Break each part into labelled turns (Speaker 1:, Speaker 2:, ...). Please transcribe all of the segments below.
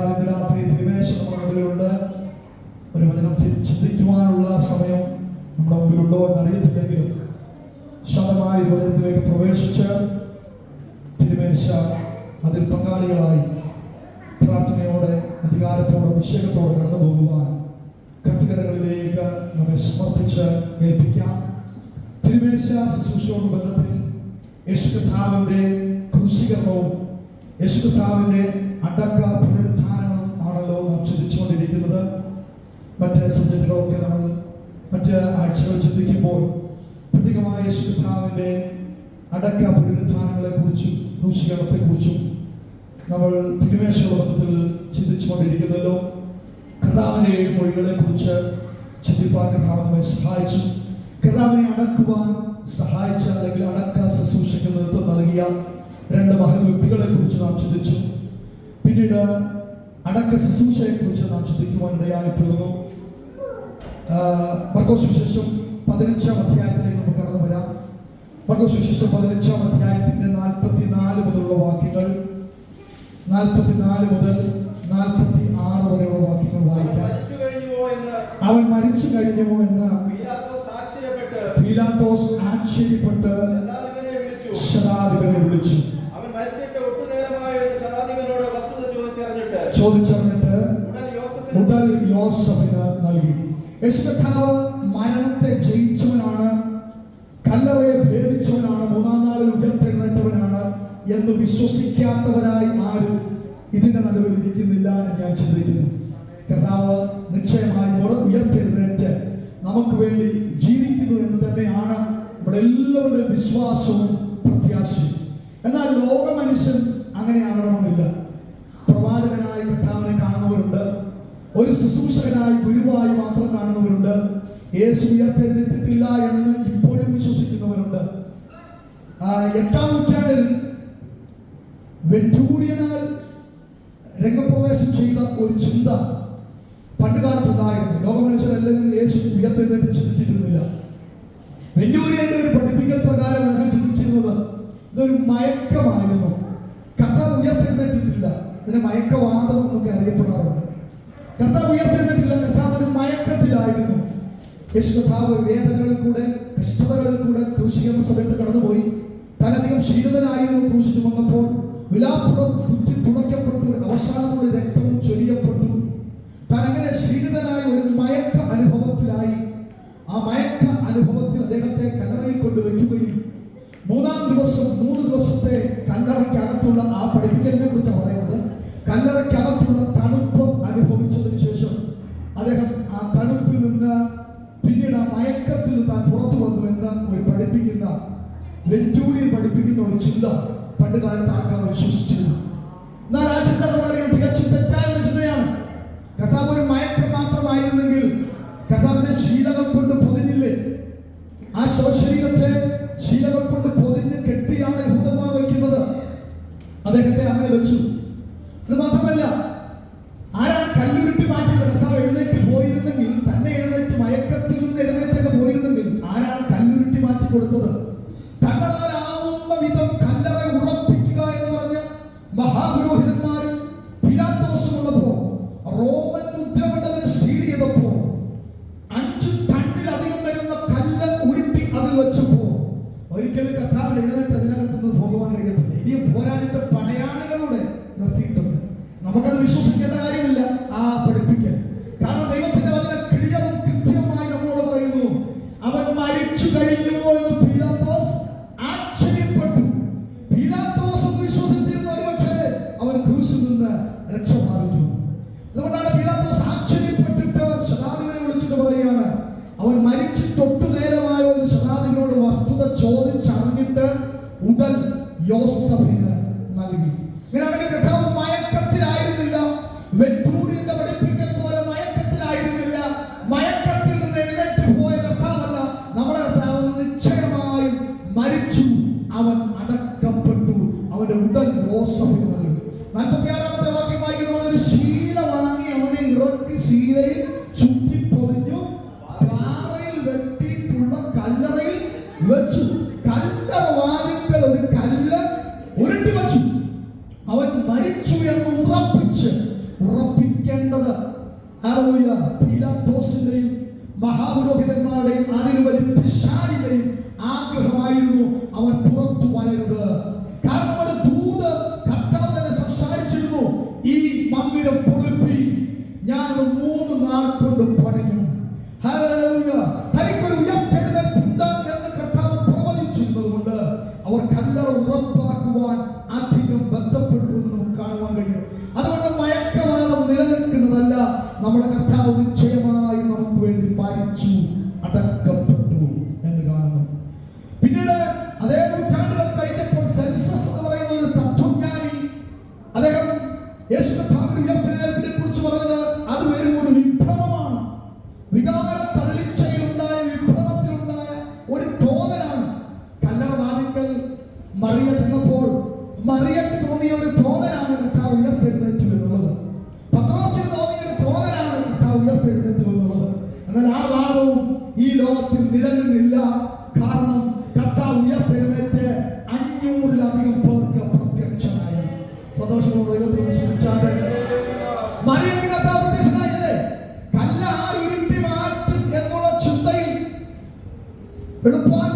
Speaker 1: ഇന്ന് രാത്രി തിരുമേശ നമ്മുടെ ഒരു വചനം ചിന്തിക്കുവാനുള്ള സമയം നമ്മുടെ മുമ്പിലുണ്ടോ എന്ന് അറിയത്തില്ലെങ്കിലും ശതമായ വചനത്തിലേക്ക് പ്രവേശിച്ച് തിരുമേശ അതിൽ പങ്കാളികളായി പ്രാർത്ഥനയോടെ അധികാരത്തോടെ അഭിഷേകത്തോടെ കടന്നു പോകുവാൻ കർത്തകരങ്ങളിലേക്ക് നമ്മെ സമർപ്പിച്ച് ഏൽപ്പിക്കാം. തിരുമേശ ശുശ്രൂഷയോട് ബന്ധത്തിൽ യേശു കർത്താവിന്റെ ക്രൂശീകരണവും യേശു കർത്താവിന്റെ അടക്ക പുനരുദ്ധാനങ്ങളും ആണല്ലോ നാം ചിന്തിച്ചുകൊണ്ടിരിക്കുന്നത്. മറ്റ് സബ്ജക്റ്റുകളൊക്കെ നമ്മൾ മറ്റ് ആഴ്ചകൾ ചിന്തിക്കുമ്പോൾ പ്രത്യേകമായ യേശു കർത്താവിന്റെ അടക്ക പുനരുദ്ധാനങ്ങളെ കുറിച്ചും ക്രൂശീകരണത്തെ കുറിച്ചും നമ്മൾ തിരുമേശയുള്ള ബന്ധത്തിൽ ചിന്തിച്ചുകൊണ്ടിരിക്കുന്നല്ലോ. കർത്താവിന്റെ ഏഴ് മൊഴികളെ കുറിച്ച് ചിന്തിപ്പാൻ കർത്താവ് സഹായിച്ചു. കർത്താവിനെ അടക്കുവാൻ സഹായിച്ച അല്ലെങ്കിൽ അടക്ക ശുശ്രൂഷയ്ക്ക് നേതൃത്വം നൽകിയ രണ്ട് മഹൽ വ്യക്തികളെ കുറിച്ച് നാം ചിന്തിച്ചു. പിന്നീട് അടക്ക ശുശ്രൂഷയെ കുറിച്ച് നാം ഇടയായി തീർന്നു മർക്കോസ് വിശേഷം പതിനഞ്ചാം അധ്യായത്തിലേക്ക് നമുക്ക് കടന്നു വരാം. മർക്കോസ് വിശേഷം പതിനഞ്ചാം അധ്യായത്തിന്റെ നാൽപ്പത്തി നാല് മുതലുള്ള വാക്യങ്ങൾ. നാൽപ്പത്തി നാല് മുതൽ നാൽപ്പത്തി ആറ് വരെയുള്ള വാക്യങ്ങൾ വായിക്കാം.
Speaker 2: കഴിഞ്ഞുവോ
Speaker 1: അവൻ മരിച്ചു കഴിഞ്ഞോ എന്ന്
Speaker 2: പീലാത്തോസ് ആശ്ചര്യപ്പെട്ട് ശതാധിപനെ വിളിച്ചു.
Speaker 1: ശതാധിപനെ വിളിച്ചു.
Speaker 2: അവൻ മരിച്ചിട്ട് ചോദിച്ചറിഞ്ഞിട്ട്
Speaker 1: ചോദിച്ചറിഞ്ഞിട്ട്
Speaker 2: ഉടൻ യോസഫിന്
Speaker 1: മുതൽ യോസഫിന് നൽകി. യേശുകർത്താവ് മരണത്തെ ജയിച്ചവനാണ് കല്ലറയെ ഭേദിച്ചവനാണ് മൂന്നാം നാളിൽ ഉയർത്തെഴുന്നേറ്റവനാണ് എന്ന് വിശ്വസിക്കാത്തവരായി ആരും ഇതിന്റെ നടുവിൽ ഇരിക്കുന്നില്ല എന്ന് ഞാൻ ചിന്തിക്കുന്നു. കർത്താവ് നിശ്ചയമായി ഉയർത്തെഴുന്നേറ്റ് നമുക്ക് വേണ്ടി ജീവിക്കുന്നു എന്ന് തന്നെയാണ് നമ്മുടെ എല്ലാവരുടെ വിശ്വാസവും പ്രത്യാശയും. എന്നാൽ ലോകമനുഷ്യൻ അങ്ങനെ ആകണമെന്നില്ല ഗുരുവായി മാത്രം കാണുന്നവരുണ്ട്. യേശു ഉയർത്തെഴുന്നേറ്റിട്ടില്ല എന്ന് ഇപ്പോഴും വിശ്വസിക്കുന്നവരുണ്ട്. എട്ടാം നൂറ്റാണ്ടിൽ വെറ്റൂറിയനാൽ രംഗപ്രവേശം ചെയ്ത ഒരു ചിന്ത പണ്ട് കാലത്തുണ്ടായിരുന്നു. ലോക മനുഷ്യരെല്ലാവരും യേശു ഉയർത്തെഴുന്നേറ്റ് ചിന്തിച്ചിരുന്നില്ല. വെല്ലൂരിയന്റെ ഒരു പഠിപ്പിക്കൽ പ്രകാരം അദ്ദേഹം ചിന്തിച്ചിരുന്നത് ഇതൊരു മയക്കമായിരുന്നു. കഥ ഉയർത്തെഴുന്നേറ്റിട്ടില്ല. ഇതിന് മയക്കവാദം എന്നൊക്കെ അറിയപ്പെടാറുണ്ട്. കഥ മയക്കത്തിലായിരുന്നു യേശു കർത്താവ് വേദനകളിൽ കൂടെ കഷ്ടതകളിൽ കൂടെ ക്രൂശിക്കുന്ന സമയത്ത് കടന്നുപോയി. തന്നധികം ക്ഷീണിതനായിരുന്നു ക്രൂശിച്ചു വന്നപ്പോൾ വിലാപ്പുറം കുത്തി തുളയ്ക്കപ്പെട്ടു അവസാനത്തോടെ രക്തവും ചൊരിയപ്പെട്ടു. താൻ അങ്ങനെ ക്ഷീണിതനായ ഒരു മയക്ക അനുഭവത്തിലായി. ആ മയക്ക അനുഭവത്തിൽ അദ്ദേഹത്തെ കല്ലറയിൽ കൊണ്ട് വെക്കുകയും മൂന്നാം ദിവസം മൂന്ന് ദിവസത്തെ കല്ലറയ്ക്കകത്തുള്ള ആ പഠിപ്പിക്കലിനെ കുറിച്ച് പറയുന്നത്. കല്ലറയ്ക്കകത്തുള്ള വെറ്റൂരിയൻ പഠിപ്പിക്കുന്ന ഒരു ചിന്ത പണ്ട് കാലത്ത് ആൾക്കാർ വിശ്വസിച്ചിരുന്നു. എന്നാൽ ആ ചിന്ത നമുക്കറിയാം തികച്ചും തെറ്റായ ഒരു ചിന്തയാണ്. കർത്താവ് ഒരു മയക്കം മാത്രമായിരുന്നെങ്കിൽ കർത്താവിന്റെ ശീലകൾ കൊണ്ട് പൊതിഞ്ഞില്ലേ? ആ ശവശരീരത്തെ ശീലകൾ കൊണ്ട് പൊതിഞ്ഞ് കെട്ടിയാണ് ഭൂതമാ വയ്ക്കുന്നത്. അദ്ദേഹത്തെ അങ്ങനെ വെച്ചു. Não, mas cadê o ഇറക്കി നമ്മുടെ കർത്താവ് നിശ്ചയമായി നമുക്ക് വേണ്ടി മരിച്ചു അടക്കം. Eu não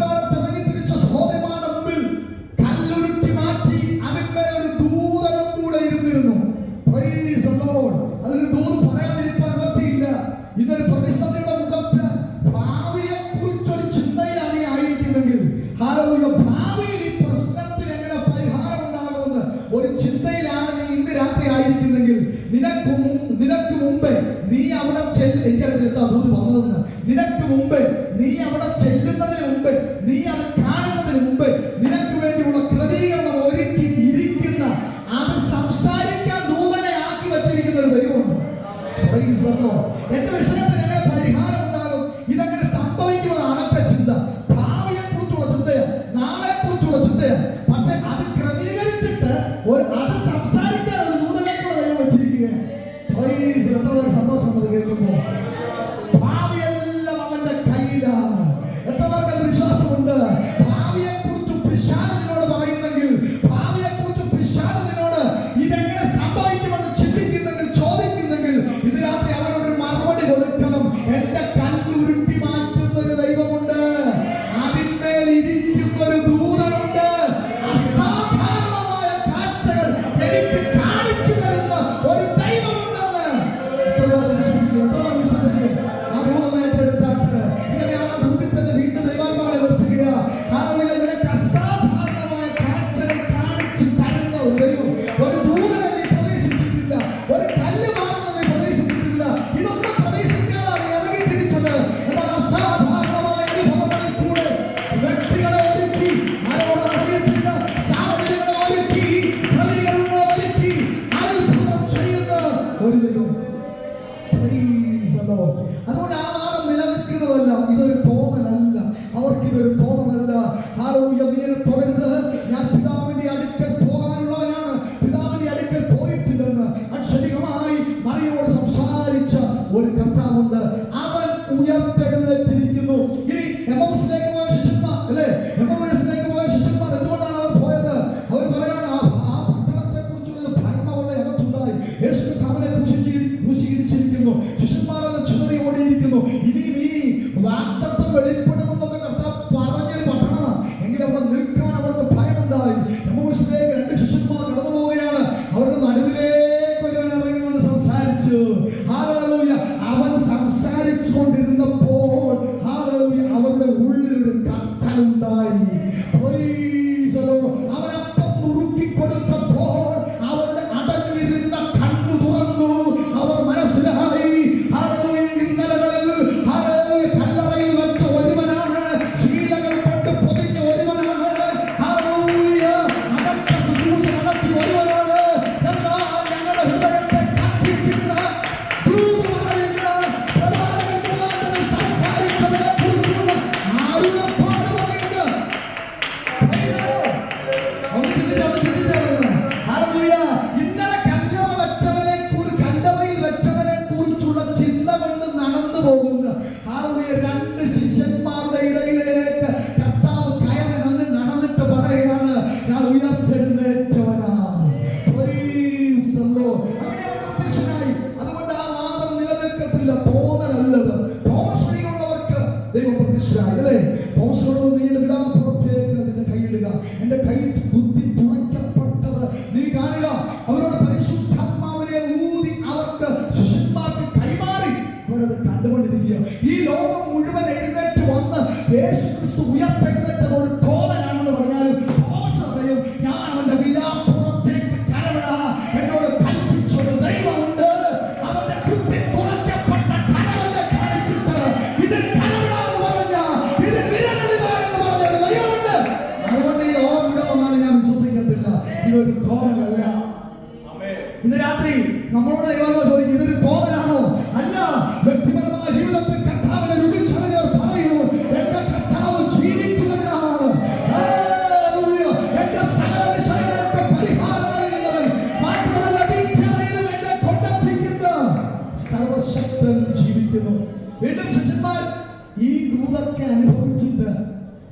Speaker 1: ഈ ലോകം മുഴുവൻ എഴുന്നേറ്റ് വന്ന് യേശുക്രിസ്തു ക്രിസ്തു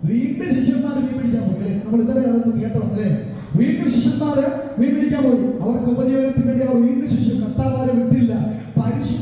Speaker 1: വീണ്ടും ശിഷ്യന്മാർ മീൻ പിടിക്കാൻ പോയി അല്ലേ? നമ്മൾ ഇന്നലെ അതൊന്നും കേട്ടോ അല്ലേ? വീണ്ടും ശിഷ്യന്മാര് മീൻ പിടിക്കാൻ പോയി. അവർക്ക് ഉപജീവനത്തിന് വേണ്ടി അവർ വീണ്ടും ശിഷ്യൻ കർത്താവാരെ വിട്ടില്ല. പരിശു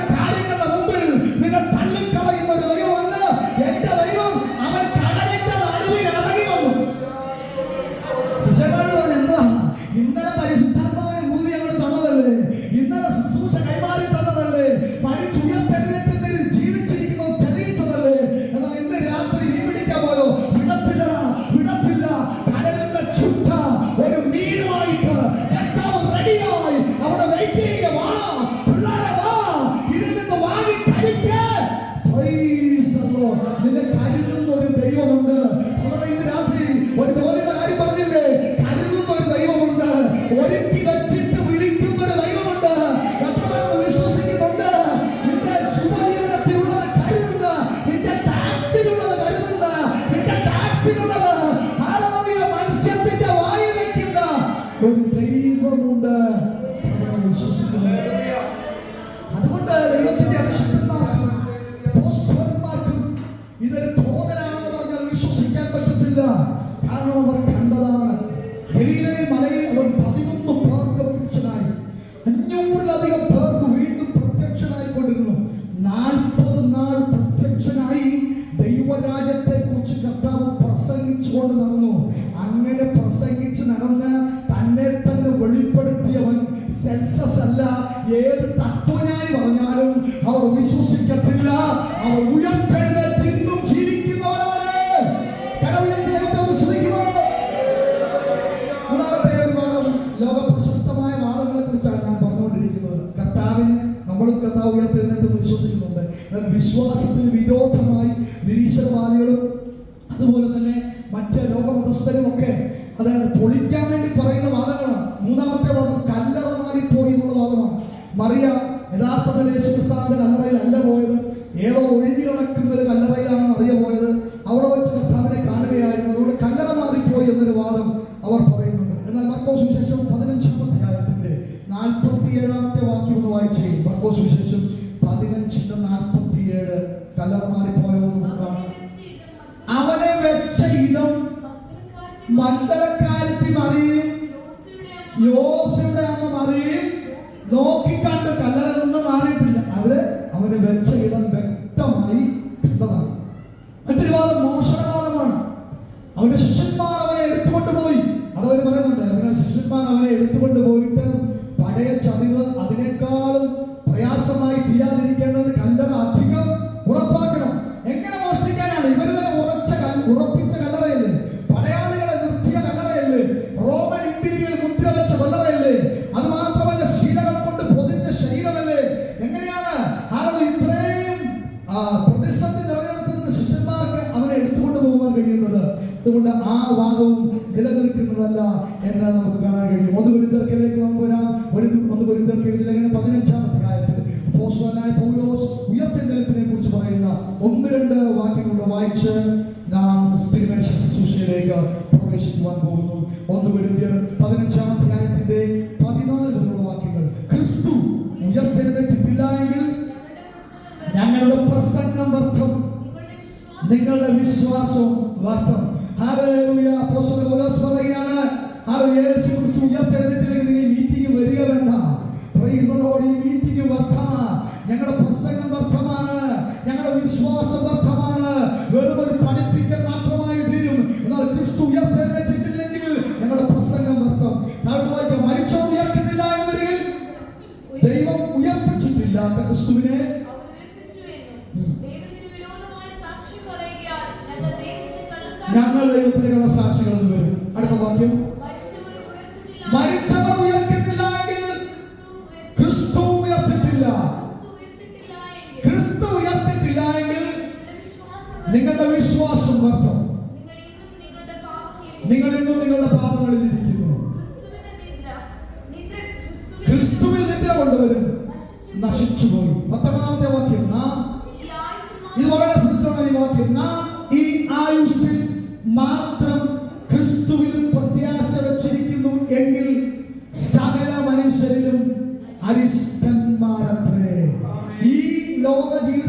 Speaker 1: the college. മണ്ഡലക്കാരത്തി മറിയും. യോസിയുടെ അമ്മ മറിയും. നോക്കിക്കണ്ട് കല്ലറ ഒന്നും മാറിയിട്ടില്ല. അവർ അവന് വെച്ച ഇടം you want to do ഇല്ലാത്ത ക്രിസ്തുവിനെ ഞങ്ങൾ ദൈവത്തിന് കള്ള ലോകജീവിതം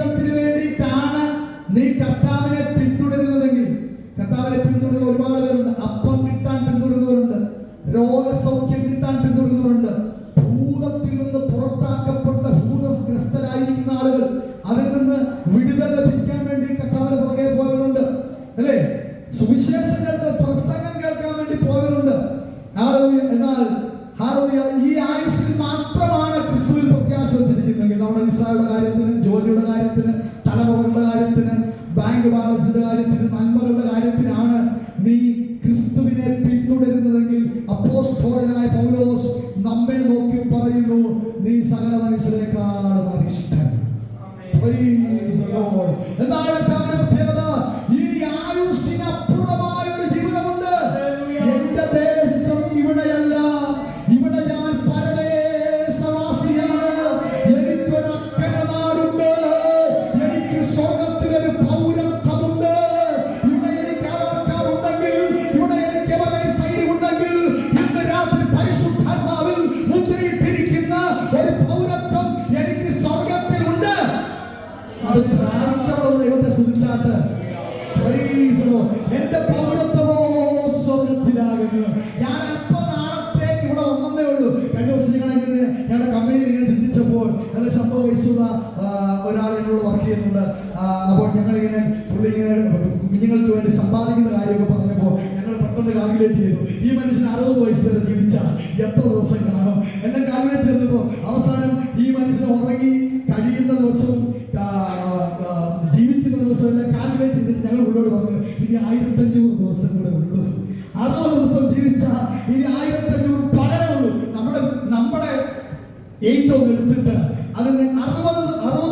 Speaker 1: കുഞ്ഞുങ്ങൾക്ക് വേണ്ടി സമ്പാദിക്കുന്ന കാര്യമൊക്കെ പറഞ്ഞപ്പോൾ ഞങ്ങൾ പെട്ടെന്ന് കാൽക്കുലേറ്റ് ചെയ്തു. ഈ മനുഷ്യൻ അറുപത് വയസ്സ് വരെ ജീവിച്ചാൽ എത്ര ദിവസം കാണും? എന്നെ കാൽക്കുലേറ്റ് ചെയ്തപ്പോൾ അവസാനം ഈ മനുഷ്യൻ ഉറങ്ങി കഴിയുന്ന ദിവസവും ജീവിക്കുന്ന ദിവസവും എല്ലാം കാൽക്കുലേറ്റ് ചെയ്തിട്ട് ഞങ്ങൾ ഉള്ളോട് പറഞ്ഞു ഇനി ആയിരത്തഞ്ഞൂറ് ദിവസം കൂടെ ഉള്ളൂ. അറുപത് ദിവസം ജീവിച്ചാൽ ഇനി ആയിരത്തഞ്ഞൂറ് പകരമുള്ളൂ നമ്മുടെ നമ്മുടെ ഏജ് ഒന്ന് എടുത്തിട്ട് അതിന് അറുപത് അറുപത്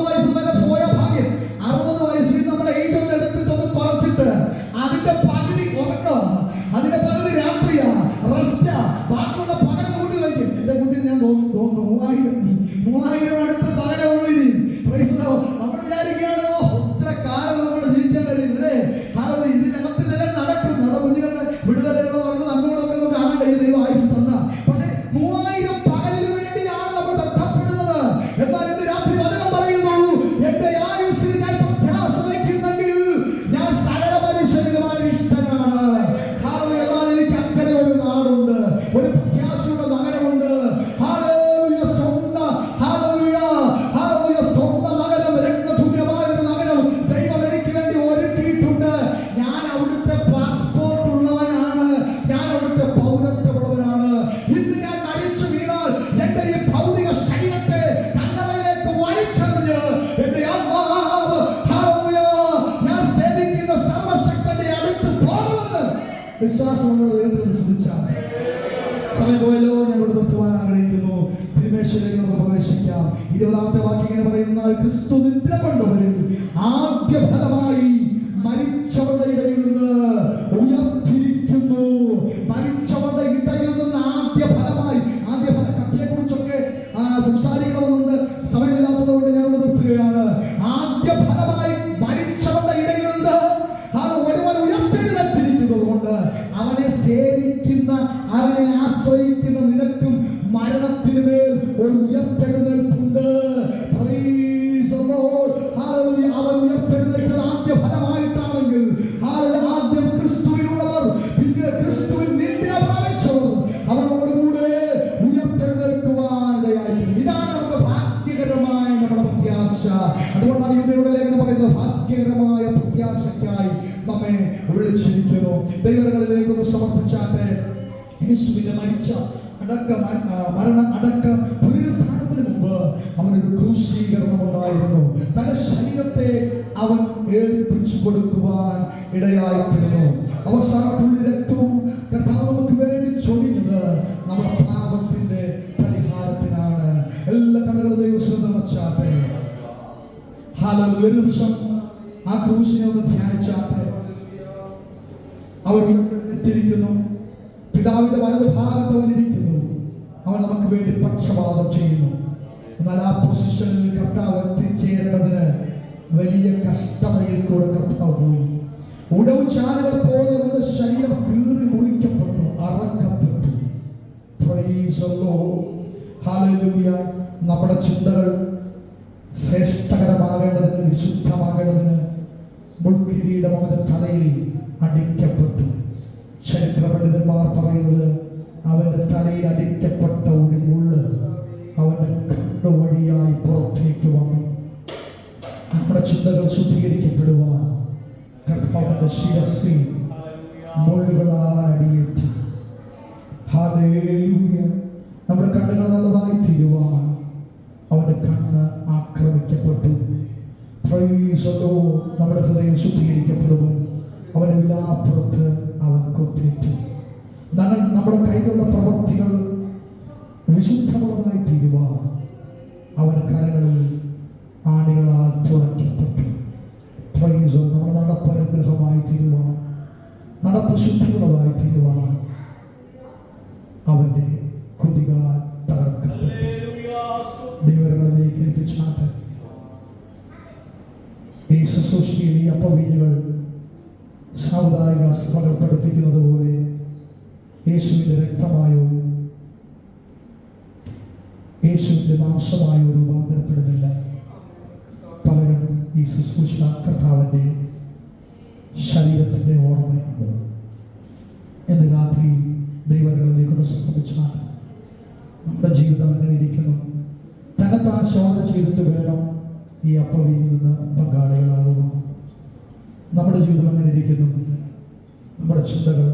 Speaker 1: സമയം പോയല്ലോ നിർത്തുവാൻ ആഗ്രഹിക്കുന്നു. തിരുമേശ്വരേക്ക് നമുക്ക് പ്രവേശിക്കാം. ഇരുപതാമത്തെ വാക്യം ഇങ്ങനെ പറയുന്ന ക്രിസ്തു നിദ്ര കൊണ്ടവരിൽ ആദ്യ ഫലമായി അതിഭയങ്കരമായ പ്രത്യാശയ്ക്കായി നമ്മെ വിളിച്ചിരിക്കുന്നു. ദൈവങ്ങളിലേക്ക് ഒന്ന് സമർപ്പിച്ചാട്ടെ. യേശുവിനെ മരിച്ച അടക്ക മരണം അടക്ക പുനരുദ്ധാനത്തിന് മുമ്പ് അവനൊരു ക്രൂശീകരണം ഉണ്ടായിരുന്നു. തന്റെ ശരീരത്തെ അവൻ ഏൽപ്പിച്ചു കൊടുക്കുവാൻ ഇടയായിത്തീരുന്നു അവസാന പുള്ളിയുടെ പൊസിഷനിൽ കർത്താവ് എത്തിച്ചേരേണ്ടതിന് വലിയ കഷ്ടതയിൽ കൂടെ കർത്താവ് പോയി. ഉടവ് ചാലുകൾ പോലെ അവന്റെ ശരീരം കീറി മുറിക്കപ്പെട്ടു അറക്കപ്പെട്ടു. നമ്മുടെ ചിന്തകൾ ശ്രേഷ്ഠകരമാകേണ്ടതിന് വിശുദ്ധമാകേണ്ടതിന് മുൾക്കിരീടം അവന്റെ തലയിൽ അടിക്കപ്പെട്ടു. ചരിത്ര പണ്ഡിതന്മാർ പറയുന്നത് അവന്റെ തലയിൽ അടിക്കപ്പെട്ട ഒരു മുള്ള്. അവന്റെ കണ്ണു വഴിയായി പുറത്തേക്ക് വന്നു. നമ്മുടെ ചിന്തകൾ ശുദ്ധീകരിക്കപ്പെടുവാൻ കർത്താവിന്റെ ശിരസിൽ മുള്ളുകളാൽ അടിയേറ്റി. നമ്മുടെ കണ്ണുകൾ നല്ലതായി തീരുവാൻ അവന്റെ കണ്ണ് ആക്രമിക്കപ്പെട്ടു. നമ്മുടെ ഹൃദയം ശുദ്ധീകരിക്കപ്പെടുവാൻ അവനെല്ലാ വിലാപ്പുറത്ത് അവൻ കൊത്തിയിട്ടു നമ്മുടെ കൈകളുടെ പ്രവൃത്തികൾ വിശുദ്ധമുള്ളതായി തീരുവാൻ അവന്റെ കരങ്ങളിൽ ആണികളാൽ തുളയ്ക്കപ്പെട്ടു ചെയ്തിട്ട് വേണം ഈ അപ്പവിയിൽ നിന്ന് പങ്കാളികളാകുക നമ്മുടെ ജീവിതം അങ്ങനെ ഇരിക്കുന്നു. നമ്മുടെ ചിന്തകൾ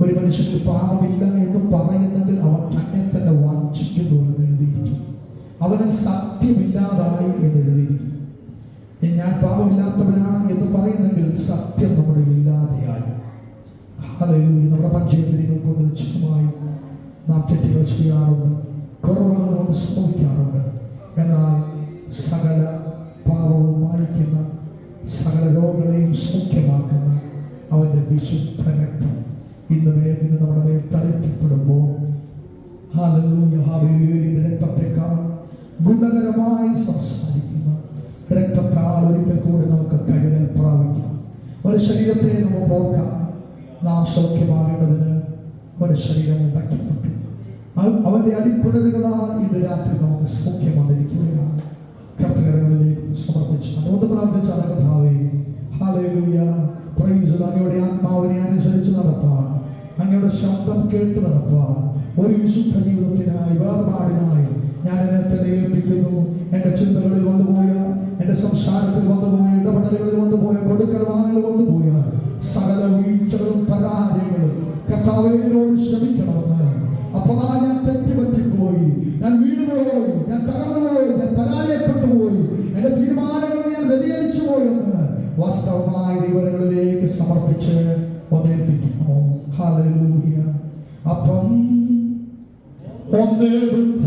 Speaker 1: ഒരു മനുഷ്യന് പാപമില്ല എന്ന് പറയുന്നതിൽ അവൻ തന്നെ തന്നെ വാഞ്ചിക്കുന്നു എന്ന് എഴുതിയിരിക്കും അവനിൽ സത്യമില്ലാതായി എന്ന് എഴുതിയിരിക്കും ഏ, ഞാൻ പാപമില്ലാത്തവനാണ് എന്ന് പറയുന്നെങ്കിൽ സത്യം നമ്മുടെ ഇല്ലാതെയായി. നമ്മുടെ പഞ്ചേന്ദ്രിയങ്ങൾ കൊണ്ട് നിശ്ചയമായും നാം തെറ്റുകൾ ചെയ്യാറുണ്ട് കുറവുകൾ കൊണ്ട് സംഭവിക്കാറുണ്ട്. എന്നാൽ സകല പാപവും മായ്ക്കുന്ന സകല രോഗങ്ങളെയും സൗഖ്യമാക്കുന്ന അവന്റെ വിശുദ്ധ രക്തം ഇന്ന് വേദന നമ്മുടെ മേൽ ഹാവേലിന്റെ രക്തത്തെക്കാൾ ഗുണകരമായി സംസാരിക്കുന്ന രക്തത്താൽ ഒരിക്കൽ നമുക്ക് കഴുകൽ പ്രാപിക്കാം. ഒരു ശരീരത്തെ നമുക്ക് ഓർക്കാം. നാം സൗഖ്യമാകേണ്ടതിന് അവന്റെ ശരീരം ഉണ്ടാക്കപ്പെട്ടു അവ- അവന്റെ അടിപ്പിടലുകളാൽ ഇന്ന് രാത്രി നമുക്ക് സൗഖ്യം വന്നിരിക്കുകയാണ് ശബ്ദം കേട്ട് നടപ്പാൻ ഒരു വിശുദ്ധ ജീവിതത്തിനായി വേർപാടിനായി ഞാൻ എന്നെ തന്നെ ഏൽപ്പിക്കുന്നു എന്റെ ചിന്തകളിൽ വന്നുപോയ എന്റെ സംസാരത്തിൽ വന്നുപോയ ഇടപെടലുകളിൽ വന്നുപോയ കൊടുക്കൽ വാങ്ങൽ വന്നുപോയ സകല വീഴ്ചകളും പരാജയങ്ങളും കർത്താവേനോട് ശ്രമിക്കണമെന്ന് അപ്പോൾ ഞാൻ തെറ്റുപറ്റിപ്പോയി ഞാൻ വീണുപോയി. ഞാൻ തകർന്നുപോയി. ഞാൻ പരാജയപ്പെട്ടു പോയി എന്റെ തീരുമാനങ്ങൾ ഞാൻ വ്യതിചലിച്ചു പോയെന്ന് വാസ്തവമായ വിവരങ്ങളിലേക്ക് സമർപ്പിച്ച് ഒന്നേൽപ്പിക്കാമോ ഹാലൂയ അപ്പം ഒന്നേടുത്ത